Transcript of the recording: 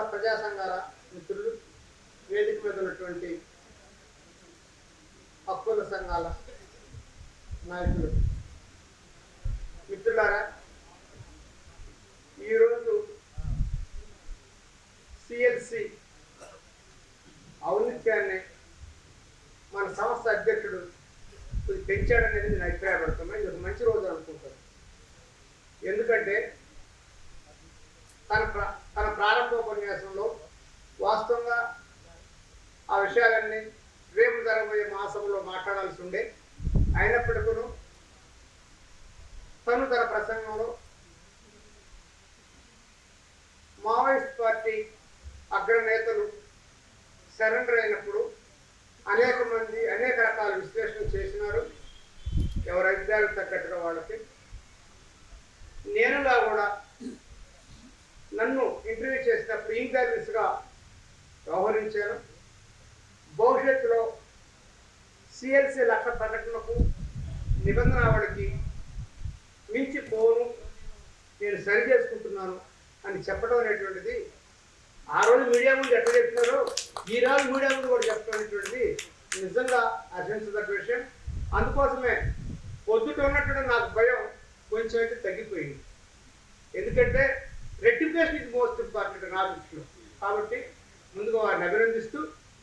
సంఘాల ప్రజా సంఘాల మిత్రులు వేదిక మీద ఉన్నటువంటి హక్కుల సంఘాల నాయకులు. మిత్రులారా ఈరోజు సిఎల్సి ఔన్నిత్యాన్ని మన సంస్థ అధ్యక్షుడు పెంచాడనేది నేను అభిప్రాయపడుతున్నా. ఇది ఒక మంచి రోజు అనుకుంటాను ఎందుకంటే ఆ విషయాలన్నీ రేపు జరగబోయే మాసంలో మాట్లాడాల్సి ఉండే. అయినప్పటికీ తను తన ప్రసంగంలో మావోయిస్ట్ పార్టీ అగ్రనేతలు సరెండర్ అయినప్పుడు అనేక మంది అనేక రకాల విశ్లేషణ చేసినారు. ఎవరి అభిప్రాయాలకు తగ్గట్టుగా వాళ్ళకి. నేనులా కూడా నన్ను ఇంటర్వ్యూ చేసినప్పుడు ఇంటర్వ్యూస్గా వ్యవహరించాను. భవిష్యత్తులో సిఎల్సి లక్ష ప్రకటనకు నిబంధనావళికి మించి పోను. నేను సరి చేసుకుంటున్నాను అని చెప్పడం అనేటువంటిది ఆ రోజు మీడియా ముందు ఎట్లా చెప్తున్నారో ఈ రోజు మీడియా ముందు కూడా చెప్పడం అనేటువంటిది నిజంగా హర్షించదగ్గ విషయం. అందుకోసమే పొద్దుట ఉన్నటువంటి నాకు భయం కొంచెం అయితే తగ్గిపోయింది. ఎందుకంటే రెక్టిఫికేషన్ ఇస్ మోస్ట్ ఇంపార్టెంట్ నా దృష్టిలో. కాబట్టి ముందుగా వారిని అభినందిస్తూ